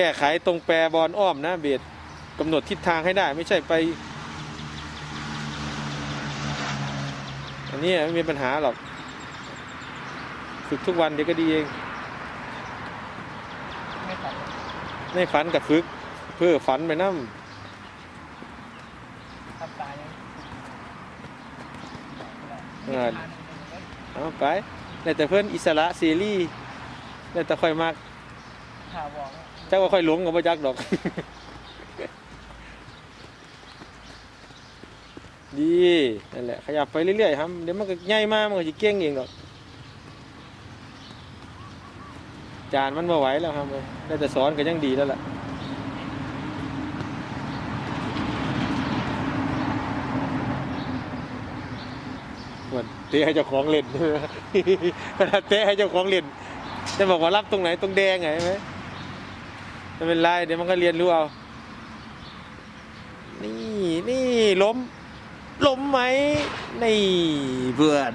ก้ไขตรงแปรบอลอ้อมนะเบสกำหนดทิศทางให้ได้ไม่ใช่ไป อันนี้ไม่มีปัญหาหรอก ฝึกทุกวันเดี๋ยวก็ดีเองไม่ตัดในฝันกับฝึก เพื่อฝันไปน้ทำตายยังำเอาไปแต่แต่เพื่อนอิสระซีรีส์แต่แต่ค่อยมาก ถาวรจักว่าค่อยหลงกับพ่จักดอก ดีนั่นแหละขยับไปเรื่อยๆครับเดี๋ยวมันก็ใหญ่มากมันก็จะเก่งเองดอก จานมันมาไหวแล้วครับได้แต่สอนก็ยังดีแล้วล่ะวันเตะให้เจ้าของเล่นขนาเตะให้เจ้าของเล่นจะบอกว่ารับตรงไหนตรงแดงไงไหม ไม่เป็นไรเดี๋ยวมันก็เรียนรู้เอา นี่นี่ล้ม ล้มไหมนี่เพื่อน